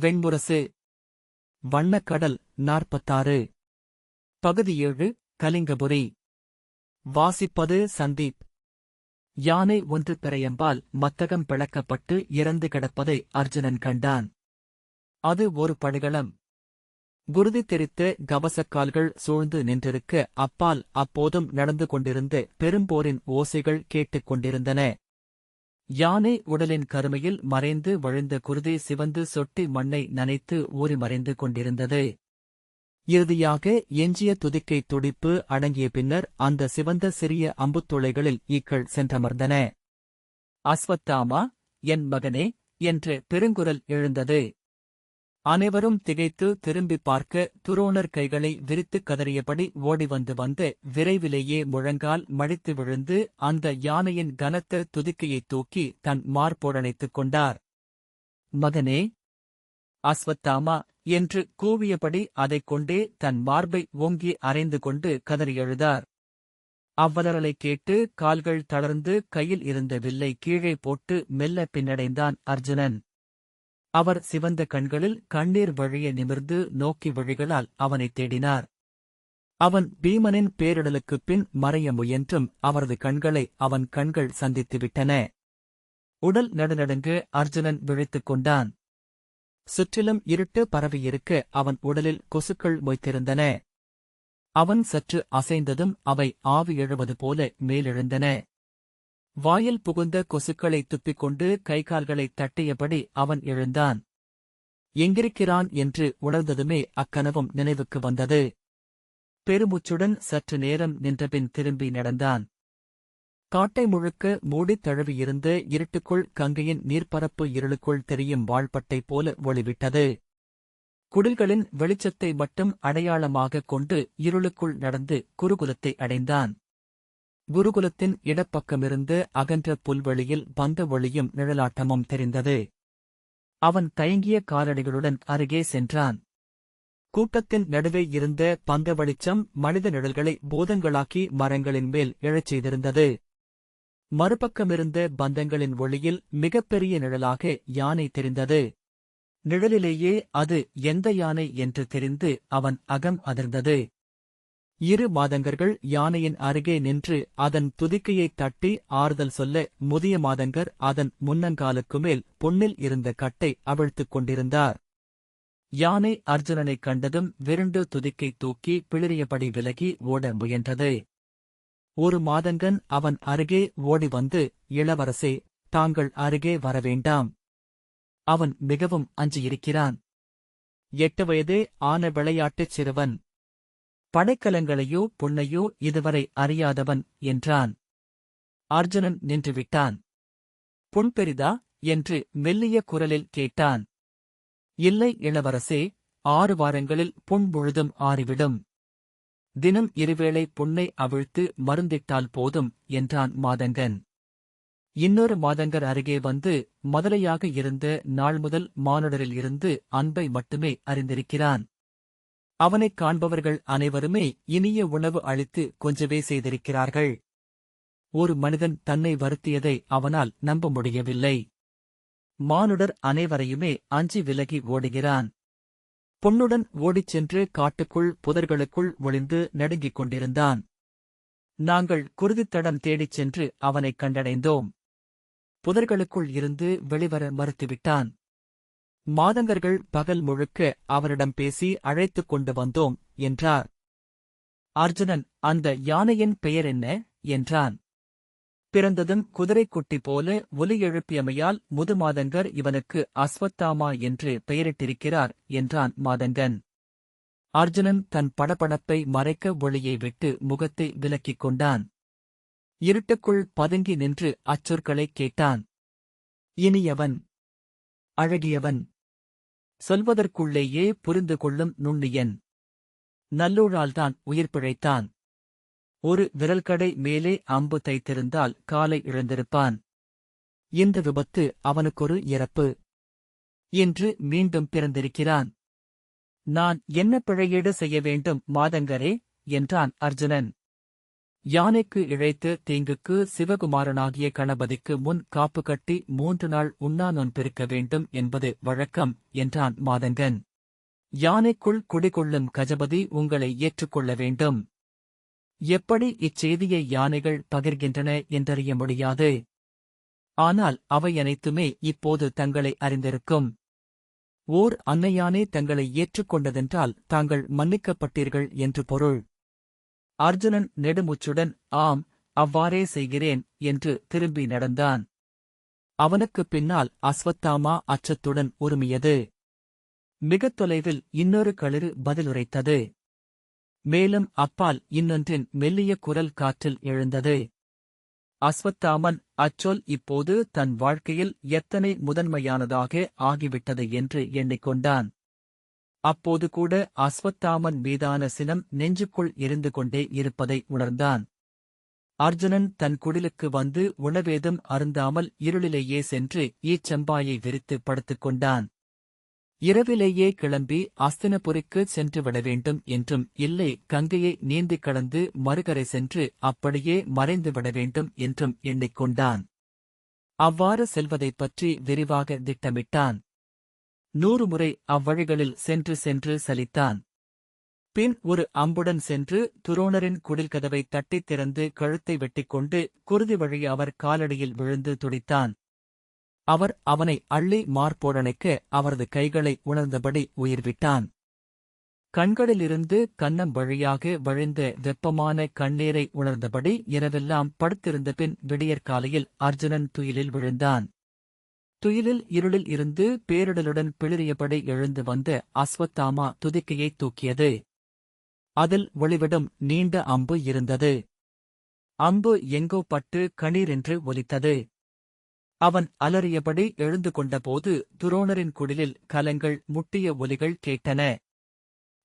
வெண்புரசு. வண்ணக்கடல் நாற்பத்தாறு. பகுதி ஏழு கலிங்கபுரி. வாசிப்பது சந்தீப். யானை ஒன்று பிறையம்பால் மத்தகம் பிளக்கப்பட்டு இறந்து கிடப்பதை அர்ஜுனன் கண்டான். அது ஒரு படுகளம் குருதி தெரித்த கவசக்கால்கள் சூழ்ந்து நின்றிருக்க அப்பால் அப்போதும் நடந்து கொண்டிருந்த பெரும்போரின் ஓசைகள் கேட்டுக் கொண்டிருந்தன. யானை உடலின் கருமையில் மறைந்து வழிந்த குருதி சிவந்து சொட்டி மண்ணை நனைத்து ஊறி மறைந்து கொண்டிருந்தது. இறுதியாக எஞ்சிய துதிக்கை துடிப்பு அடங்கிய பின்னர் அந்த சிவந்த சிறிய அம்புத்துளைகளில் ஈக்கள் சென்றமர்ந்தன. அஸ்வத்தாமா என் மகனே என்று பெருங்குரல் எழுந்தது. அனைவரும் திகைத்து திரும்பி பார்க்க துரோணர் கைகளை விரித்துக் கதறியபடி ஓடி வந்து வந்து விரைவிலேயே முழங்கால் மடித்து விழுந்து அந்த யானையின் கனத்த துதிக்கையைத் தூக்கி தன் மார்போடணைத்துக் கொண்டார். மகனே அஸ்வத்தாமா என்று கூவியபடி அதைக் கொண்டே தன் மார்பை ஓங்கி அரைந்து கொண்டு கதறி எழுதார் கேட்டு கால்கள் தளர்ந்து கையில் இருந்த வில்லை கீழே போட்டு மெல்ல பின்னடைந்தான் அர்ஜுனன். அவர் சிவந்த கண்களில் கண்ணீர் வழிய நிமிர்ந்து நோக்கி வழிகளால் அவனைத் தேடினார். அவன் பீமனின் பேரிடலுக்குப் பின் மறைய முயன்றும் அவரது கண்களை அவன் கண்கள் சந்தித்துவிட்டன உடல் நடுநடுங்கு அர்ஜுனன் விழித்துக் கொண்டான். சுற்றிலும் இருட்டு பரவியிருக்க அவன் உடலில் கொசுக்கள் மொய்த்திருந்தன. அவன் சற்று அசைந்ததும் அவை ஆவி எழுவது போல மேலெழுந்தன. வாயில் புகுந்த கொசுக்களை துப்பிக் கொண்டு கைகால்களைத் தட்டியபடி அவன் எழுந்தான். எங்கிருக்கிறான்? என்று உணர்ந்ததுமே அக்கனவும் நினைவுக்கு வந்தது. பெருமுச்சுடன் சற்று நேரம் நின்றபின் திரும்பி நடந்தான். காட்டை முழுக்க மூடித் தழுவியிருந்த இருட்டுக்குள் கங்கையின் நீர்ப்பரப்பு இருளுக்குள் தெரியும் வாழ்பட்டை போல ஒளிவிட்டது. குடில்களின் வெளிச்சத்தை மட்டும் அடையாளமாகக் கொண்டு இருளுக்குள் நடந்து குருகுலத்தை அடைந்தான். குருகுலத்தின் இடப்பக்கமிருந்து அகன்ற புல்வெளியில் பந்த ஒளியும் நிழலாட்டமும் தெரிந்தது. அவன் தயங்கிய காலடிகளுடன் அருகே சென்றான். கூட்டத்தின் நடுவே இருந்த பந்த வெளிச்சம் மனித நிழல்களை பூதங்களாக்கி மரங்களின் மேல் எழச் செய்திருந்தது. மறுபக்கமிருந்த பந்தங்களின் ஒளியில் மிகப்பெரிய நிழலாக யானை தெரிந்தது. நிழலிலேயே அது எந்த யானை என்று தெரிந்து அவன் அகம் அதிர்ந்தது. இரு மாதங்கர்கள் யானையின் அருகே நின்று அதன் துதிக்கையைத் தட்டி ஆறுதல் சொல்ல முதிய மாதங்கர் அதன் முன்னங்காலுக்கு மேல் பொன்னில் இருந்த கட்டை அவிழ்த்துக் கொண்டிருந்தார். யானை அர்ஜுனனைக் கண்டதும் விருண்டு துதிக்கை தூக்கி பிளிறியபடி விலகி ஓட முயன்றது. ஒரு மாதங்கன் அவன் அருகே ஓடி வந்து இளவரசே தாங்கள் அருகே வரவேண்டாம் அவன் மிகவும் அஞ்சியிருக்கிறான். எட்டு வயதே ஆன விளையாட்டுச் சிறுவன். படைக்கலங்களையோ பொன்னையோ இதுவரை அறியாதவன் என்றான். அர்ஜுனன் நின்றுவிட்டான். பொன் பெரிதா என்று மெல்லிய குரலில் கேட்டான். இல்லை இளவரசே ஆறு வாரங்களில் புண் பொழுதும் ஆறிவிடும். தினம் இருவேளை பொன்னை அவிழ்த்து மருந்திட்டால் போதும் என்றான் மாதங்கன். இன்னொரு மாதங்கர் அருகே வந்து மதுரையாக இருந்த நாள் முதல் மானுடரில் இருந்து அன்பை மட்டுமே அறிந்திருக்கிறான். அவனைக் காண்பவர்கள் அனைவருமே இனிய உணவு அளித்து கொஞ்சவே செய்திருக்கிறார்கள். ஒரு மனிதன் தன்னை வருத்தியதை அவனால் நம்ப முடியவில்லை. மானுடர் அனைவரையுமே அஞ்சி விலகி ஓடுகிறான். பொன்னுடன் ஓடிச் சென்று காட்டுக்குள் புதர்களுக்குள் ஒளிந்து நடுங்கிக் கொண்டிருந்தான். நாங்கள் குருதித்தடம் தேடிச் சென்று அவனைக் கண்டடைந்தோம். புதர்களுக்குள் இருந்து வெளிவர மறுத்துவிட்டான். மாதங்கர்கள் பகல் முழுக்க அவரிடம் பேசி அழைத்துக் கொண்டு வந்தோம் என்றார். அர்ஜுனன் அந்த யானையின் பெயர் என்ன? என்றான். பிறந்ததும் குதிரைக்குட்டி போல ஒலி எழுப்பியமையால் முதுமாதங்கர் இவனுக்கு அஸ்வத்தாமா என்று பெயரிட்டிருக்கிறார் என்றான் மாதங்கன். அர்ஜுனன் தன் படபடப்பை மறைக்க ஒளியை விட்டு முகத்தை விலக்கிக் கொண்டான். இருட்டுக்குள் பதுங்கி நின்று அச்சொற்களைக் கேட்டான். இனியவன். அழகியவன். சொல்வதற்குள்ளேயே புரிந்து கொள்ளும் நுண்ணியன். நல்லூழால்தான் உயிர் பிழைத்தான். ஒரு விரல்கடை மேலே அம்பு தைத்திருந்தால் காலை இழந்திருப்பான். இந்த விபத்து அவனுக்கொரு இறப்பு. இன்று மீண்டும் பிறந்திருக்கிறான். நான் என்ன பிழையீடு செய்ய வேண்டும் மாதங்கரே என்றான் அர்ஜுனன். யானைக்கு இழைத்து தீங்குக்கு சிவகுமாரனாகிய கணபதிக்கு முன் காப்பு கட்டி மூன்று நாள் உண்ணா பெருக்க வேண்டும் என்பது வழக்கம் என்றான் மாதங்கன். யானைக்குள் குடிகொள்ளும் கஜபதி உங்களை ஏற்றுக்கொள்ள வேண்டும். எப்படி இச்செய்தியை யானைகள் பகிர்கின்றன என்றறிய முடியாது. ஆனால் அவை அனைத்துமே இப்போது தங்களை அறிந்திருக்கும். ஓர் அன்னையானே தங்களை ஏற்றுக்கொண்டதென்றால் தாங்கள் மன்னிக்கப்பட்டீர்கள் என்று பொருள். அர்ஜுனன் நெடுமுச்சுடன் ஆம் அவ்வாறே செய்கிறேன் என்று திரும்பி நடந்தான். அவனுக்குப் பின்னால் அஸ்வத்தாமா அச்சத்துடன் உருமியது. மிகத் தொலைவில் இன்னொரு களிறு பதிலுரைத்தது. மேலும் அப்பால் இன்னொன்றின் மெல்லிய குரல் காற்றில் எழுந்தது. அஸ்வத்தாமன் அச்சொல் இப்போது தன் வாழ்க்கையில் எத்தனை முதன்மையானதாக ஆகிவிட்டது? என்று எண்ணிக்கொண்டான். அப்போது கூட அஸ்வத்தாமன் மீதான சினம் நெஞ்சுக்குள் இருந்து கொண்டே இருப்பதை உணர்ந்தான். அர்ஜுனன் தன் குடிலுக்கு வந்து உணவேதும் அருந்தாமல் இருளிலேயே சென்று ஈச்சம்பாயை விரித்து படுத்துக் கொண்டான். இரவிலேயே கிளம்பி அஸ்தினபுரிக்கு சென்று விட வேண்டும் என்றும் இல்லை கங்கையை நீந்திக் கடந்து மறுகரை சென்று அப்படியே மறைந்து விட வேண்டும் என்றும் எண்ணிக்கொண்டான் அவ்வாறு செல்வதைப் பற்றி விரிவாக திட்டமிட்டான். நூறு முறை அவ்வழிகளில் சென்று சென்று சலித்தான். பின் ஒரு அம்புடன் சென்று துரோணரின் குடில் கதவை தட்டித் திறந்து கழுத்தை வெட்டிக்கொண்டு குருதி வழி அவர் காலடியில் விழுந்து துடித்தான். அவர் அவனை அள்ளி மார்போடனைக்க அவரது கைகளை உணர்ந்தபடி உயிர்விட்டான். கண்களிலிருந்து கன்னம் வழியாக வழிந்த வெப்பமான கண்ணீரை உணர்ந்தபடி இரவெல்லாம் படுத்திருந்த பின் விடியற்காலையில் அர்ஜுனன் துயிலில் விழுந்தான். துயிலில் இருளில் இருந்து பேரிடலுடன் பிளிரியபடி எழுந்து வந்த அஸ்வத்தாமா துதிக்கையைத் தூக்கியது. அதில் ஒளிவிடும் நீண்ட அம்பு இருந்தது. அம்பு எங்கோ பட்டு கணீரென்று ஒலித்தது. அவன் அலறியபடி எழுந்து கொண்டபோது துரோணரின் குடிலில் கலங்கள் முட்டிய ஒலிகள் கேட்டன.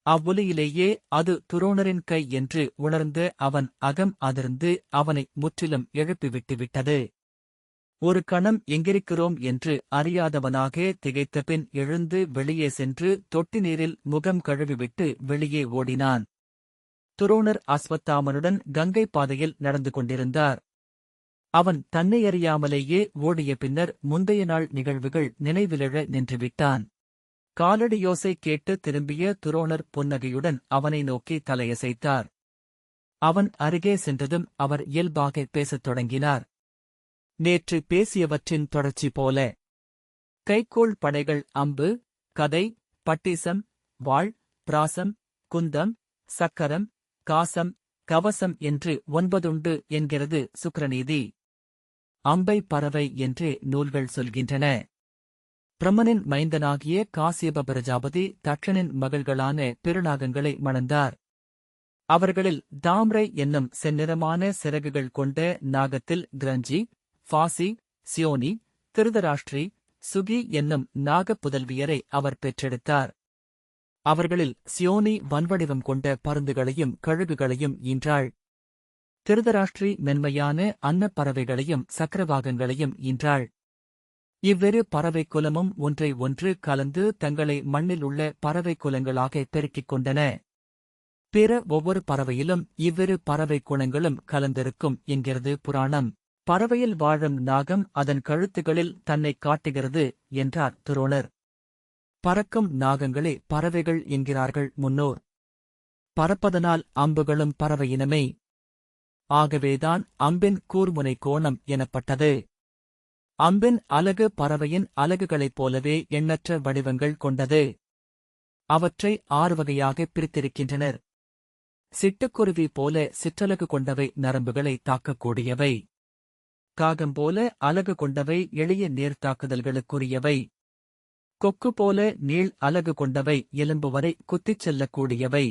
அவ்வொலியிலேயே அது துரோணரின் கை என்று உணர்ந்து அவன் அகம் அதிர்ந்து அவனை முற்றிலும் எழுப்பிவிட்டுவிட்டது ஒரு கணம் எங்கிருக்கிறோம் என்று அறியாதவனாக திகைத்தபின் எழுந்து வெளியே சென்று தொட்டி நீரில் முகம் கழுவிவிட்டு வெளியே ஓடினான். துரோணர் அஸ்வத்தாமனுடன் கங்கை பாதையில் நடந்து கொண்டிருந்தார். அவன் தன்னை அறியாமலேயே ஓடிய பின்னர் முந்தைய நாள் நிகழ்வுகள் நினைவிலழ நின்றுவிட்டான். காலடியோசை கேட்டு திரும்பிய துரோணர் புன்னகையுடன் அவனை நோக்கி தலையசைத்தார். அவன் அருகே சென்றதும் அவர் இயல்பாக பேசத் தொடங்கினார். நேற்று பேசியவற்றின் தொடர்ச்சி போல. கைக்கோள் படைகள் அம்பு கதை பட்டிசம் வாழ் பிராசம் குந்தம் சக்கரம் காசம் கவசம் என்று ஒன்பதுண்டு என்கிறது சுக்ரநீதி அம்பை பறவை என்றே நூல்கள் சொல்கின்றன. பிரம்மனின் மைந்தனாகிய காசியப பிரஜாபதி தட்சனின் மகள்களான பெருநாகங்களை மணந்தார். அவர்களில் தாம்ரை என்னும் செந்நிறமான சிறகுகள் கொண்ட நாகத்தில் கிரஞ்சி ஃபாசி சியோனி திருதராஷ்டிரி சுகி என்னும் நாகப் புதல்வியரை அவர் பெற்றெடுத்தார். அவர்களில் சியோனி வன்வடிவம் கொண்ட பருந்துகளையும் கழுகுகளையும் ஈன்றாள். திருதராஷ்டிரி மென்மையான அன்னப்பறவைகளையும் சக்கரவாகங்களையும் ஈன்றாள். இவ்விரு பறவை குலமும் ஒன்றை ஒன்று கலந்து தங்களை மண்ணில் உள்ள பறவை குலங்களாக பெருக்கிக் கொண்டன. பிற ஒவ்வொரு பறவையிலும் இவ்விரு பறவை குணங்களும் கலந்திருக்கும் என்கிறது புராணம். பறவையில் வாழும் நாகம் அதன் கழுத்துகளில் தன்னை காட்டுகிறது என்றார் துரோணர். பறக்கும் நாகங்களே பறவைகள் என்கிறார்கள் முன்னோர். பறப்பதனால் அம்புகளும் பறவையினமே. ஆகவேதான் அம்பின் கூர்முனை கோணம் எனப்பட்டது. அம்பின் அலகு பறவையின் அலகுகளைப் போலவே எண்ணற்ற வடிவங்கள் கொண்டது. அவற்றை ஆறு வகையாக பிரித்திருக்கின்றனர். சிட்டுக்குருவி போல சிற்றலகு கொண்டவை நரம்புகளை தாக்கக்கூடியவை. காகம் போல அலகு கொண்டவை எளிய நேர்த்தாக்குதல்களுக்குரியவை கொக்கு போல நீள் அலகு கொண்டவை எலும்பு வரை குத்திச் செல்லக்கூடியவை.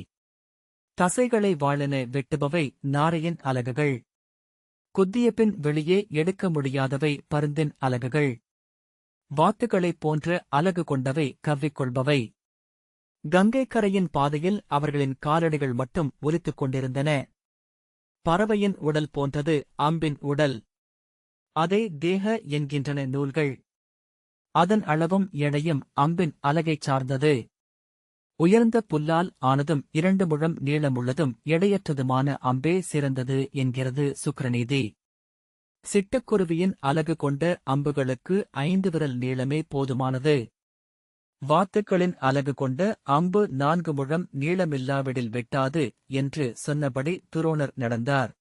தசைகளை வாழென வெட்டுபவை நாரையின் அலகுகள். குத்தியபின் வெளியே எடுக்க முடியாதவை பருந்தின் அலகுகள். வாத்துகளைப் போன்ற அலகு கொண்டவை கவ்விக்கொள்பவை. கங்கை கரையின் பாதையில் அவர்களின் காலடிகள் மட்டும் ஒலித்துக் கொண்டிருந்தன. பறவையின் உடல் போன்றது அம்பின் உடல். அதை தேக என்கின்றன நூல்கள். அதன் அளவும் எடையும் அம்பின் அலகைச் சார்ந்தது. உயர்ந்த புல்லால் ஆனதும் இரண்டு முழம் நீளமுள்ளதும் எடையற்றதுமான அம்பே சிறந்தது என்கிறது சுக்கரநீதி. சிட்டுக்குருவியின் அலகு கொண்ட அம்புகளுக்கு ஐந்து விரல் நீளமே போதுமானது. வாத்துக்களின் அலகு கொண்ட அம்பு நான்கு முழம் நீளமில்லாவிடில் வெட்டாது என்று சொன்னபடி துரோணர் நடந்தார்.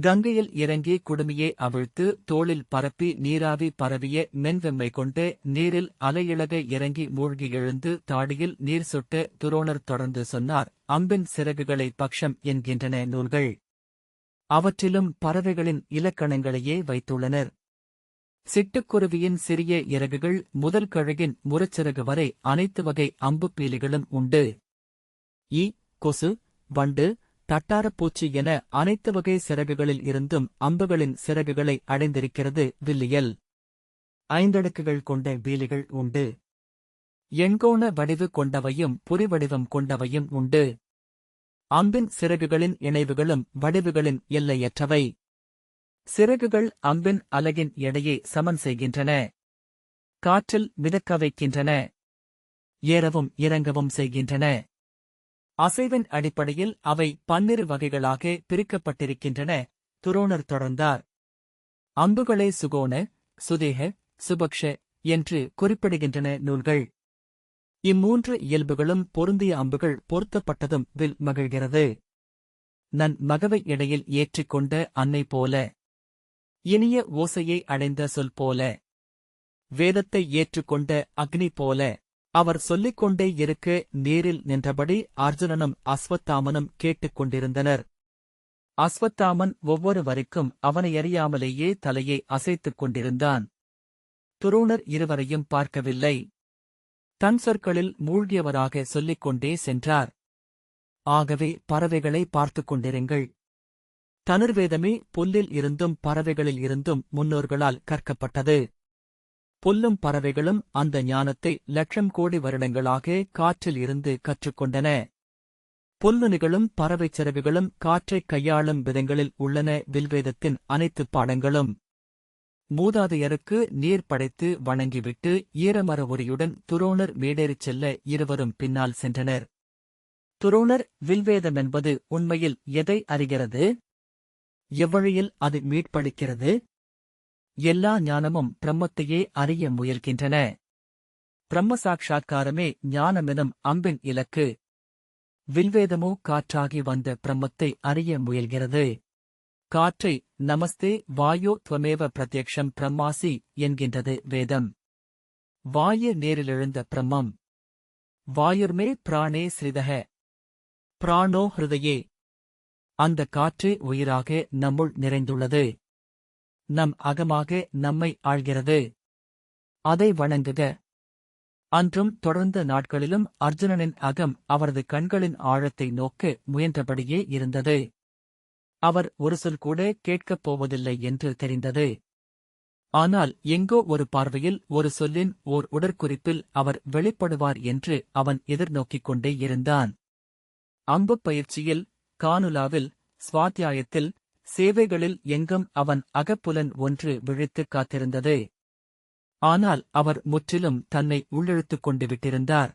கங்கையில் இறங்கி குடுமியை அவிழ்த்து தோளில் பரப்பி நீராவி பரவிய மென்வெம்மை கொண்டு நீரில் அலையிழக இறங்கி மூழ்கி எழுந்து தாடியில் நீர் சுட்டு துரோணர் தொடர்ந்து சொன்னார். அம்பின் சிறகுகளை பக்ஷம் என்கின்றன நூல்கள். அவற்றிலும் பறவைகளின் இலக்கணங்களையே வைத்துள்ளனர். சிட்டுக்குருவியின் சிறிய இறகுகள் முதல் கழுகின் முரச்சிறகு வரை அனைத்து வகை அம்புப் பீலிகளும் உண்டு. ஈ கொசு வண்டு தட்டாரப்பூச்சி என அனைத்து வகை சிறகுகளில் இருந்தும் அம்புகளின் சிறகுகளை அடைந்திருக்கிறது வில்லியல். ஐந்தடுக்குகள் கொண்ட வீலிகள் உண்டு. எண்கோண வடிவு கொண்டவையும் புரிவடிவம் கொண்டவையும் உண்டு. அம்பின் சிறகுகளின் இணைவுகளும் வடிவுகளின் எல்லையற்றவை. சிறகுகள் அம்பின் அலகின் எடையை சமன் செய்கின்றன. காற்றில் மிதக்க வைக்கின்றன. ஏறவும் இறங்கவும் செய்கின்றன. அசைவின் அடிப்படையில் அவை பன்னிரு வகைகளாக பிரிக்கப்பட்டிருக்கின்றன. துரோணர் தொடர்ந்தார். அம்புகளே சுகோண சுதேக சுபக்ஷ என்று குறிப்பிடுகின்றன நூல்கள். இம்மூன்று இயல்புகளும் பொருந்திய அம்புகள் பொருத்தப்பட்டதும் வில் மகிழ்கிறது. நன் மகவை இடையில் ஏற்றிக்கொண்ட அன்னை போல. இனிய ஓசையை அடைந்த சொல் போல. வேதத்தை ஏற்றுக்கொண்ட அக்னி போல. அவர் சொல்லிக் கொண்டே இருக்க நேரில் நின்றபடி அர்ஜுனனும் அஸ்வத்தாமனும் கேட்டுக் கொண்டிருந்தனர். அஸ்வத்தாமன் ஒவ்வொரு வரைக்கும் அவனை அறியாமலேயே தலையை அசைத்துக் கொண்டிருந்தான். துரோணர் இருவரையும் பார்க்கவில்லை. தன் சொற்களில் மூழ்கியவராக சொல்லிக் கொண்டே சென்றார். ஆகவே பறவைகளை பார்த்துக் கொண்டிருங்கள். தனுர்வேதமே புல்லில் இருந்தும் பறவைகளில் இருந்தும் முன்னோர்களால் கற்கப்பட்டது. புல்லும் பறவைகளும் அந்த ஞானத்தை லட்சம் கோடி வருடங்களாக காற்றில் இருந்து கற்றுக்கொண்டன. புல்லுனிகளும் பறவைச் சிறகுகளும் காற்றைக் கையாளும் விதங்களில் உள்ளன வில்வேதத்தின் அனைத்து பாடங்களும். மூதாதையருக்கு நீர் படைத்து வணங்கிவிட்டு ஈரமர ஒரியுடன் துரோணர் மேடேறிச் செல்ல இருவரும் பின்னால் சென்றனர். துரோணர் வில்வேதமென்பது உண்மையில் எதை அறிகிறது? எவ்வழியில் அது மீட்பளிக்கிறது? எல்லா ஞானமும் பிரம்மத்தையே அறிய முயல்கின்றன. பிரம்மசாட்சா்காரமே ஞானமெனும் அம்பின் இலக்கு. வில்வேதமோ காற்றாகி வந்த பிரம்மத்தை அறிய முயல்கிறது. காற்றை நமஸ்தே வாயோ துவமேவ பிரத்யக்ஷம் பிரம்மாசி என்கின்றது வேதம். வாயு நேரிலெழுந்த பிரம்மம். வாயுர்மே பிராணே ஸ்ரிதக பிராணோ ஹிருதயே. அந்த காற்று உயிராக நம்முள் நிறைந்துள்ளது. நம் அகமாக நம்மை ஆழ்கிறது அதை வணங்குக. அன்றும் தொடர்ந்த நாட்களிலும் அர்ஜுனனின் அகம் அவரது கண்களின் ஆழத்தை நோக்க முயன்றபடியே இருந்தது. அவர் ஒரு சொல் கூட கேட்கப் போவதில்லை என்று தெரிந்தது. ஆனால் எங்கோ ஒரு பார்வையில் ஒரு சொல்லின் ஓர் உடற்குறிப்பில் அவர் வெளிப்படுவார் என்று அவன் எதிர்நோக்கிக் கொண்டே இருந்தான். அம்புப் பயிற்சியில் கானுலாவில் ஸ்வாத்தியாயத்தில் சேவைகளில் எங்கும் அவன் அகப்புலன் ஒன்று விழித்துக் காத்திருந்தது. ஆனால் அவர் முற்றிலும் தன்னை உள்ளிழுத்துக் கொண்டு விட்டிருந்தார்.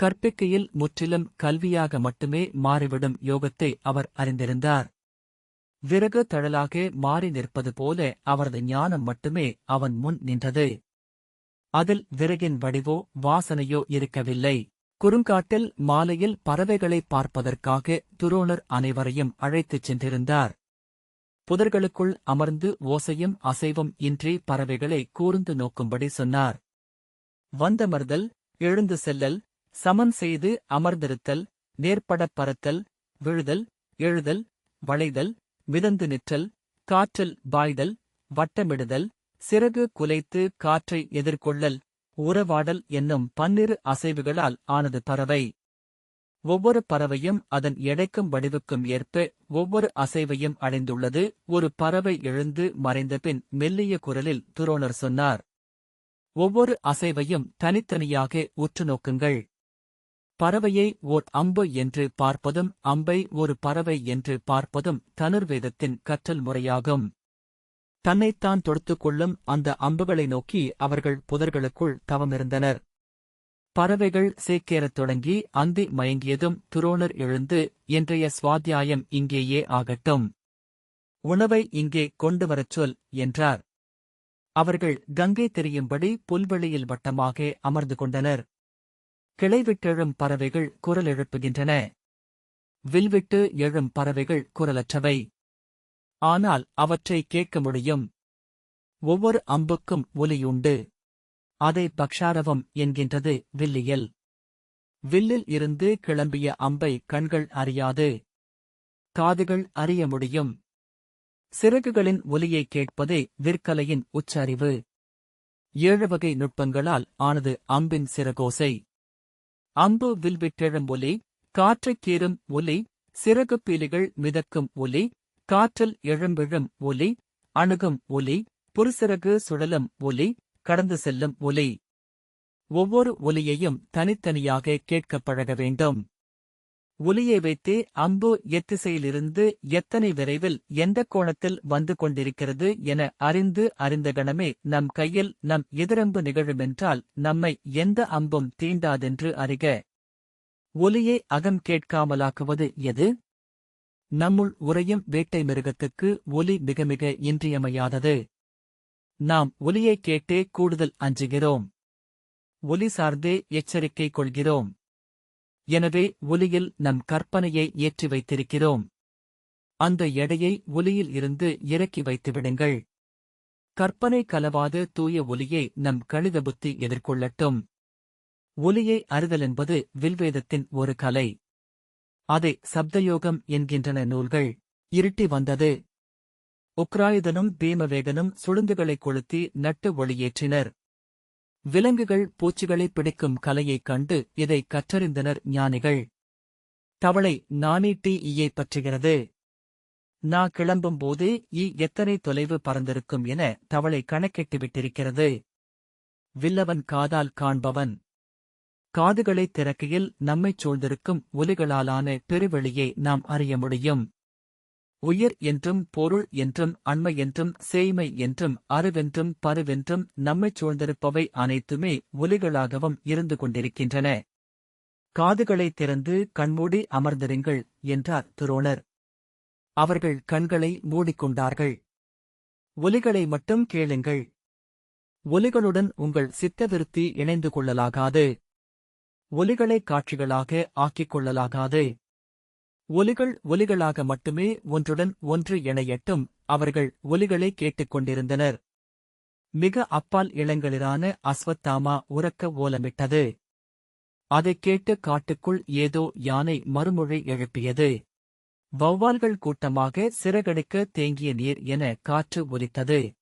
கற்பிக்கையில் முற்றிலும் கல்வியாக மட்டுமே மாறிவிடும் யோகத்தை அவர் அறிந்திருந்தார். விறகு தழலாக மாறி நிற்பது போல அவரது ஞானம் மட்டுமே அவன் முன் நின்றது. அதில் விறகின் வடிவோ வாசனையோ இருக்கவில்லை. குறுங்காட்டில் மாலையில் பறவைகளை பார்ப்பதற்காக துரோணர் அனைவரையும் அழைத்துச் சென்றிருந்தார். புதர்களுக்குள் அமர்ந்து ஓசையும் அசைவும் இன்றி பறவைகளை கூர்ந்து நோக்கும்படி சொன்னார். வந்தமர்தல் எழுந்து செல்லல் சமன் செய்து அமர்ந்திருத்தல் நேர்படப் பறத்தல் விழுதல் எழுதல் வளைதல் மிதந்து நிற்றல் காற்றில் பாய்தல் வட்டமிடுதல் சிறகு குலைத்து காற்றை எதிர்கொள்ளல் உறவாடல் என்னும் பன்னிரு அசைவுகளால் ஆனது பறவை. ஒவ்வொரு பறவையும் அதன் எடைக்கும் வடிவுக்கும் ஏற்ப ஒவ்வொரு அசைவையும் அடைந்துள்ளது. ஒரு பறவை எழுந்து மறைந்தபின் மெல்லிய குரலில் துரோணர் சொன்னார் ஒவ்வொரு அசைவையும் தனித்தனியாக உற்று நோக்குங்கள். பறவையை ஓர் அம்பு என்று பார்ப்பதும் அம்பை ஒரு பறவை என்று பார்ப்பதும் தனுர்வேதத்தின் கற்றல் முறையாகும். தன்னைத்தான் தொடுத்துக் கொள்ளும் அந்த அம்புகளை நோக்கி அவர்கள் புதர்களுக்குள் தவமிருந்தனர். பறவைகள் சேக்கேறத் தொடங்கி அந்தி மயங்கியதும் துரோணர் எழுந்து இன்றைய சுவாத்தியாயம் இங்கேயே ஆகட்டும். உணவை இங்கே கொண்டு வரச் சொல் என்றார். அவர்கள் கங்கை தெரியும்படி புல்வெளியில் வட்டமாக அமர்ந்து கொண்டனர். கிளைவிட்டெழும் பறவைகள் குரல் எழுப்புகின்றன. வில்விட்டு எழும் பறவைகள் குரலற்றவை. ஆனால் அவற்றை கேட்க முடியும். ஒவ்வொரு அம்புக்கும் ஒலியுண்டு. அதை பக்ஷாரவம் என்கின்றது வில்லியல். வில்லில் இருந்து கிளம்பிய அம்பை கண்கள் அறியாது. காதுகள் அறிய முடியும். சிறகுகளின் ஒலியைக் கேட்பதே விற்கலையின் உச்சரிவு. ஏழு வகை நுட்பங்களால் ஆனது அம்பின் சிறகோசை. அம்பு வில்விட்டெழும் ஒலி காற்றைக் கீறும் ஒலி சிறகு பீலிகள் மிதக்கும் ஒலி காற்றில் எழும்பிழும் ஒலி அணுகும் ஒலி புருசிறகு சுழலும் ஒலி கடந்து செல்லும் ஒலி. ஒவ்வொரு ஒலியையும் தனித்தனியாக கேட்கப் பழக வேண்டும். ஒலியை வைத்தே அம்பு எத்திசையிலிருந்து எத்தனை விரைவில் எந்த கோணத்தில் வந்து கொண்டிருக்கிறது என அறிந்து அறிந்த கணமே நம் கையில் நம் எதிரம்பு நிகழுமென்றால் நம்மை எந்த அம்பும் தீண்டாதென்று அறிக. ஒலியை அகம் கேட்காமலாக்குவது எது? நம்முள் உறையும் வேட்டை மிருகத்துக்கு ஒலி மிக மிக இன்றியமையாதது. நாம் ஒலியைக் கேட்டே கூடுதல் அஞ்சுகிறோம். ஒலி சார்ந்தே எச்சரிக்கை கொள்கிறோம். எனவே ஒலியில் நம் கற்பனையை ஏற்றி வைத்திருக்கிறோம். அந்த எடையை ஒலியில் இருந்து இறக்கி வைத்துவிடுங்கள். கற்பனை கலவாத தூய ஒலியை நம் கணித புத்தி எதிர்கொள்ளட்டும். ஒலியை அறிதல் என்பது வில்வேதத்தின் ஒரு கலை. அதை சப்தயோகம் என்கின்றன நூல்கள். இருட்டி வந்தது. உக்ராயுதனும் பீமவேகனும் சுளுந்துகளைக் கொளுத்தி நட்டு ஒளியேற்றினர். விலங்குகள் பூச்சிகளை பிடிக்கும் கலையைக் கண்டு இதை கற்றறிந்தனர் ஞானிகள். தவளை நானீட்டி ஈயை பற்றுகிறது. நா கிளம்பும்போதே ஈ எத்தனை தொலைவு பறந்திருக்கும் என தவளை கணக்கெட்டு விட்டிருக்கிறது. வில்லவன் காதால் காண்பவன். காதுகளை திறக்கையில் நம்மைச் சூழ்ந்திருக்கும் ஒலிகளாலான பெருவெளியை நாம் அறிய முடியும். உயிர் என்றும் பொருள் என்றும் அண்மை என்றும் சேய்மை என்றும் அருவென்றும் பருவென்றும் நம்மைச் சூழ்ந்திருப்பவை அனைத்துமே ஒலிகளாகவும் இருந்து கொண்டிருக்கின்றன. காதுகளை திறந்து கண்மூடி அமர்ந்திருங்கள் என்றார் துரோணர். அவர்கள் கண்களை மூடிக்கொண்டார்கள். ஒலிகளை மட்டும் கேளுங்கள். ஒலிகளுடன் உங்கள் சித்தவிருத்தி இணைந்து கொள்ளலாகாது. ஒலிகளை காட்சிகளாக ஆக்கிக் கொள்ளலாகாது. ஒலிகள் ஒலிகளாக மட்டுமே ஒன்றுடன் ஒன்று இணையட்டும் அவர்கள் ஒலிகளை கேட்டுக் கொண்டிருந்தனர் மிக அப்பால் இளங்களிரான அஸ்வத்தாமா உறக்க ஓலமிட்டது. அதைக் கேட்டு காட்டுக்குள் ஏதோ யானை மறுமொழி எழுப்பியது. வௌவால்கள் கூட்டமாக சிறகடிக்க தேங்கிய நீர் என காற்று ஒலித்தது.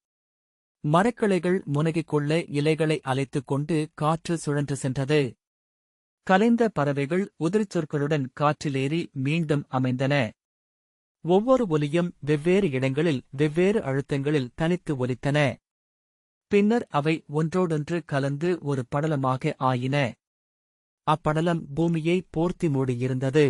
மரக்கிளைகள் முனகிக்கொள்ள இலைகளை அலைத்துக் கொண்டு காற்று சுழன்று சென்றது. கலைந்த பறவைகள் உதிரிச்சொற்களுடன் காற்றிலேறி மீண்டும் அமைந்தன. ஒவ்வொரு ஒலியும் வெவ்வேறு இடங்களில் வெவ்வேறு அழுத்தங்களில் தனித்து ஒலித்தன. பின்னர் அவை ஒன்றோடொன்று கலந்து ஒரு படலமாக ஆயின. அப்படலம் பூமியை போர்த்தி மூடியிருந்தது.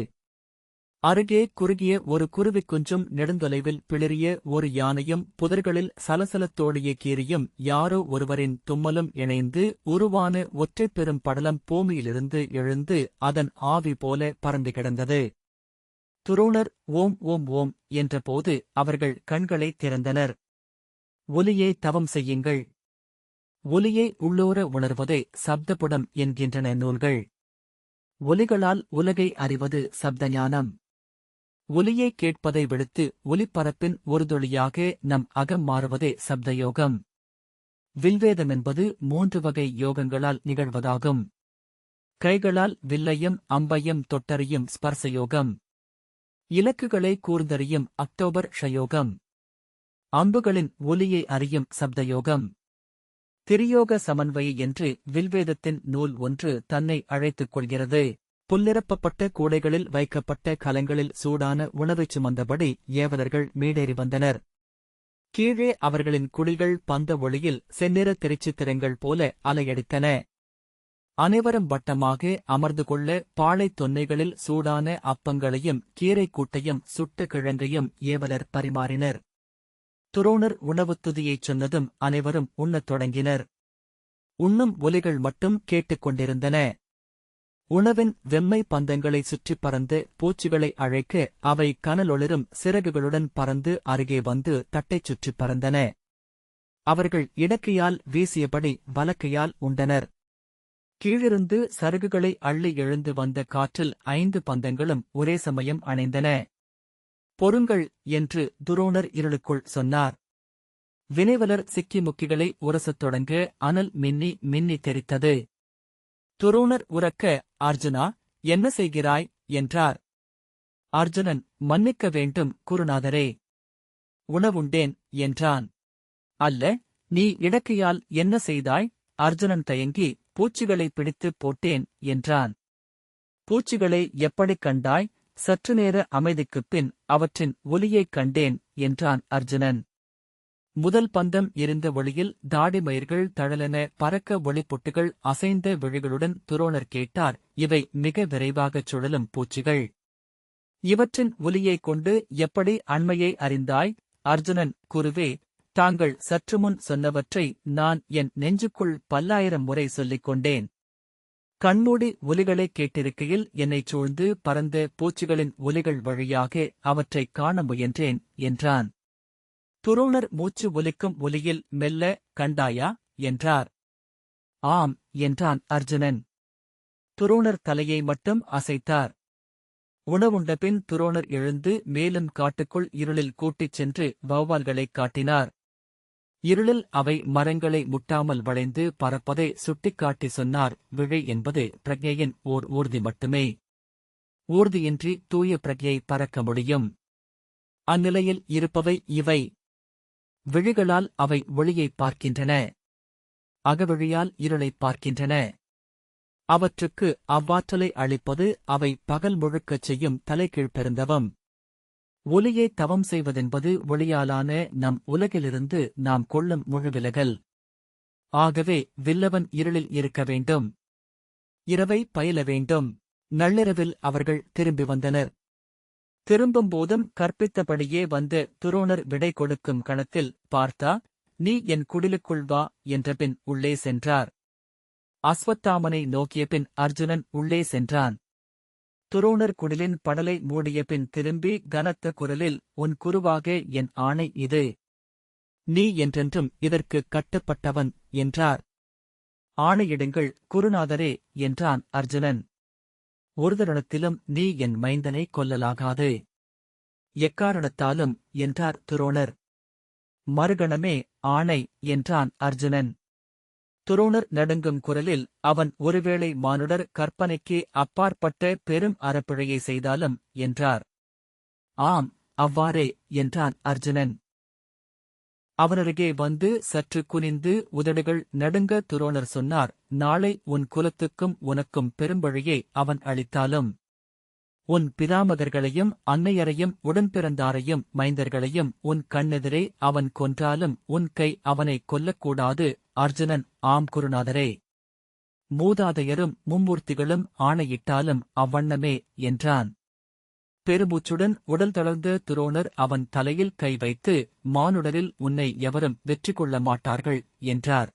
அருகே குறுகிய ஒரு குருவிக் குஞ்சும் நெடுந்தொலைவில் பிளிரிய ஒரு யானையும் புதர்களில் சலசலத்தோடிய கீரியும் யாரோ ஒருவரின் தும்மலும் இணைந்து உருவான ஒற்றைப் பெரும் படலம் பூமியிலிருந்து எழுந்து அதன் ஆவி போல பறந்து கிடந்தது. துரோணர் ஓம் ஓம் ஓம் என்றபோது அவர்கள் கண்களை திறந்தனர். ஒலியை தவம் செய்யுங்கள். ஒலியை உள்ளோர உணர்வதே சப்தபுடம் என்கின்றன நூல்கள். ஒலிகளால் உலகை அறிவது சப்தஞானம். ஒலியை கேட்பதை விடுத்து ஒலிப்பரப்பின் ஒரு தொழியாக நம் அகம் மாறுவதே சப்தயோகம். வில்வேதம் என்பது மூன்று வகை யோகங்களால் நிகழ்வதாகும். கைகளால் வில்லையும் அம்பையும் தொட்டறியும் ஸ்பர்சயோகம். இலக்குகளை கூர்ந்தறியும் அக்டோபர் ஷயோகம். அம்புகளின் ஒலியை அறியும் சப்தயோகம். திரியோக சமன்வய என்று வில்வேதத்தின் நூல் ஒன்று தன்னை அழைத்துக் கொள்கிறது. புல்லிரப்பப்பட்ட கூடைகளில் வைக்கப்பட்ட கலங்களில் சூடான உணவைச் சுமந்தபடி ஏவலர்கள் மீடேறி வந்தனர். கீழே அவர்களின் குழிகள் பந்த ஒளியில் செந்நிற திரைச்சித்திரங்கள் போல அலையடித்தன. அனைவரும் வட்டமாக அமர்ந்து கொள்ள பாழைத் தொன்னைகளில் சூடான அப்பங்களையும் கீரைக் கூட்டையும் சுட்ட கிழங்கையும் ஏவலர் பரிமாறினர். துரோணர் உணவுத் துதியைச் சொன்னதும் அனைவரும் உண்ணத் தொடங்கினர். உண்ணும் ஒலிகள் மட்டும் கேட்டுக் கொண்டிருந்தன. உணவின் வெம்மை பந்தங்களை சுற்றிப் பறந்து பூச்சிகளை அழைக்க அவை கனலொளிரும் சிறகுகளுடன் பறந்து அருகே வந்து தட்டைச் சுற்றிப் பறந்தன. அவர்கள் இடக்கையால் வீசியபடி வலக்கையால் உண்டனர். கீழிருந்து சருகுகளை அள்ளி எழுந்து வந்த காற்றில் ஐந்து பந்தங்களும் ஒரே சமயம் அணைந்தன. பொருங்கள் என்று துரோணர் இருளுக்குள் சொன்னார். வினைவலர் சிக்கி முக்கிகளை உரசத் தொடங்க அனல் மின்னி மின்னி தெரித்தது துரோணர் உரக்க அர்ஜுனா என்ன செய்கிறாய்? என்றார். அர்ஜுனன் மன்னிக்க வேண்டும் குருநாதரே. உணவுண்டேன் என்றான். அல்ல நீ இடக்கையால் என்ன செய்தாய்? அர்ஜுனன் தயங்கி பூச்சிகளை பிடித்துப் போட்டேன் என்றான். பூச்சிகளை எப்படிக் கண்டாய்? சற்று நேர அமைதிக்குப் பின் அவற்றின் ஒலியைக் கண்டேன் என்றான் அர்ஜுனன். முதல் பந்தம் இருந்த ஒளியில் தாடி மயிர்கள் தழலென பறக்க ஒளிப்பொட்டுகள் அசைந்த விழிகளுடன் துரோணர் கேட்டார். இவை மிக விரைவாகச் சுழலும் பூச்சிகள். இவற்றின் ஒலியைக் கொண்டு எப்படி அண்மையை அறிந்தாய்? அர்ஜுனன் குருவே தாங்கள் சற்றுமுன் சொன்னவற்றை நான் என் நெஞ்சுக்குள் பல்லாயிரம் முறை சொல்லிக் கொண்டேன். கண்மூடி ஒலிகளைக் கேட்டிருக்கையில் என்னைச் சூழ்ந்து பறந்த பூச்சிகளின் ஒலிகள் வழியாக அவற்றைக் காண முயன்றேன் என்றான். துரோணர் மூச்சு ஒலிக்கும் ஒலியில் மெல்ல கண்டாயா என்றார். ஆம் என்றான் அர்ஜுனன். துரோணர் தலையை மட்டும் அசைத்தார். உணவுண்டபின் துரோணர் எழுந்து மேலும் காட்டுக்குள் இருளில் கூட்டிச் சென்று வௌவால்களைக் காட்டினார். இருளில் அவை மரங்களை முட்டாமல் வளைந்து பறப்பதை சுட்டிக்காட்டி சொன்னார். விழை என்பது பிரக்ஞையின் ஓர் ஊர்தி மட்டுமே. ஊர்தியின்றி தூய பிரக்ஞை பறக்க முடியும். அந்நிலையில் இருப்பவை இவை. விழிகளால் அவை ஒளியைப் பார்க்கின்றன. அகவழியால் இருளைப் பார்க்கின்றன. அவற்றுக்கு அவ்வாற்றலை அளிப்பது அவை பகல் முழுக்கச் செய்யும் தலைகீழ் பெருந்தவம். ஒலியை தவம் செய்வதென்பது ஒளியாலான நம் உலகிலிருந்து நாம் கொள்ளும் முழுவிலகல். ஆகவே வில்லவன் இருளில் இருக்க வேண்டும். இரவை பயில வேண்டும். நள்ளிரவில் அவர்கள் திரும்பி வந்தனர். திரும்பும்போதும் கற்பித்தபடியே வந்து துரோணர் விடை கொடுக்கும் கணத்தில் பார்த்தா நீ என் குடிலுக்குள் வா என்றபின் உள்ளே சென்றார். அஸ்வத்தாமனை நோக்கிய பின் அர்ஜுனன் உள்ளே சென்றான். துரோணர் குடிலின் படலை மூடிய பின் திரும்பி கனத்த குரலில் உன் குருவாக என் ஆணை இது. நீ என்றென்றும் இதற்கு கட்டுப்பட்டவன் என்றார். ஆணையிடுங்கள் குருநாதரே என்றான் அர்ஜுனன். ஒரு தருணத்திலும் நீ என் மைந்தனை கொல்லலாகாது. எக்காரணத்தாலும் என்றார் துரோணர். மறுகணமே ஆணை என்றான் அர்ஜுனன். துரோணர் நடுங்கும் குரலில் அவன் ஒருவேளை மானுடர் கற்பனைக்கு அப்பாற்பட்ட பெரும் அறப்பிழையை செய்தாலும் என்றார். ஆம் அவ்வாறே என்றான் அர்ஜுனன். அவனருகே வந்து சற்று குனிந்து உதடுகள் நடுங்க துரோணர் சொன்னார் நாளை உன் குலத்துக்கும் உனக்கும் பெரும்பழியை அவன் அளித்தாலும் உன் பிதாமகர்களையும் அன்னையரையும் உடன்பிறந்தாரையும் மைந்தர்களையும் உன் கண்ணெதிரே அவன் கொன்றாலும் உன் கை அவனைக் கொல்லக்கூடாது அர்ஜுனன் ஆம் குருநாதரே. மூதாதையரும் மும்மூர்த்திகளும் ஆணையிட்டாலும் அவ்வண்ணமே என்றான். பெருமூச்சுடன் உடல் தளர்ந்த துரோணர் அவன் தலையில் கை வைத்து மானுடரில் உன்னை எவரும் வெற்றி கொள்ள மாட்டார்கள் என்றார்.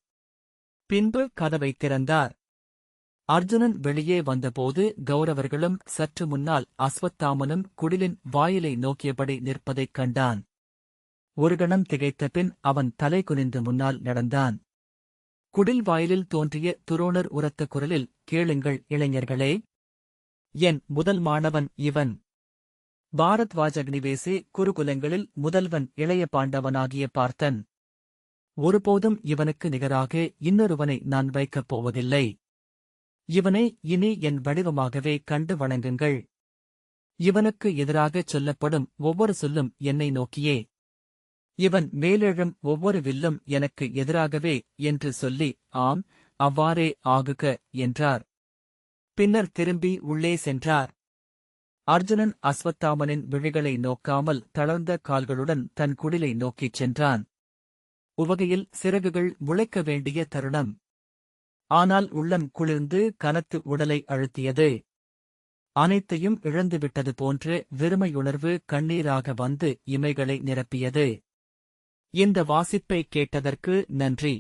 பின்பு கதவை திறந்தார். அர்ஜுனன் வெளியே வந்தபோது கௌரவர்களும் சற்று முன்னால் அஸ்வத்தாமனும் குடிலின் வாயிலை நோக்கியபடி நிற்பதைக் கண்டான். ஒரு கணம் திகைத்த பின் அவன் தலை குனிந்து முன்னால் நடந்தான். குடில் வாயிலில் தோன்றிய துரோணர் உரத்த குரலில் கேளுங்கள் இளைஞர்களே! என் முதல் மாணவன் இவன். பாரத் வாஜக்னிவேசே குருகுலங்களில் முதல்வன் இளைய பாண்டவனாகிய பார்த்தன். ஒருபோதும் இவனுக்கு நிகராக இன்னொருவனை நான் வைக்கப் போவதில்லை. இவனை இனி என் வடிவமாகவே கண்டு வணங்குங்கள். இவனுக்கு எதிராகச் சொல்லப்படும் ஒவ்வொரு சொல்லும் என்னை நோக்கியே. இவன் மேலெழும் ஒவ்வொரு வில்லும் எனக்கு எதிராகவே என்று சொல்லி ஆம் அவ்வாறே ஆகுக என்றார். பின்னர் திரும்பி உள்ளே சென்றார். அர்ஜுனன் அஸ்வத்தாமனின் விழிகளை நோக்காமல் தளர்ந்த கால்களுடன் தன் குடிலை நோக்கிச் சென்றான். உவகையில் சிறகுகள் முளைக்க வேண்டிய தருணம். ஆனால் உள்ளம் குளிர்ந்து கனத்து உடலை அழுத்தியது. அனைத்தையும் இழந்துவிட்டது போன்று வெறுமையுணர்வு கண்ணீராக வந்து இமைகளை நிரப்பியது. இந்த வாசிப்பை கேட்டதற்கு நன்றி.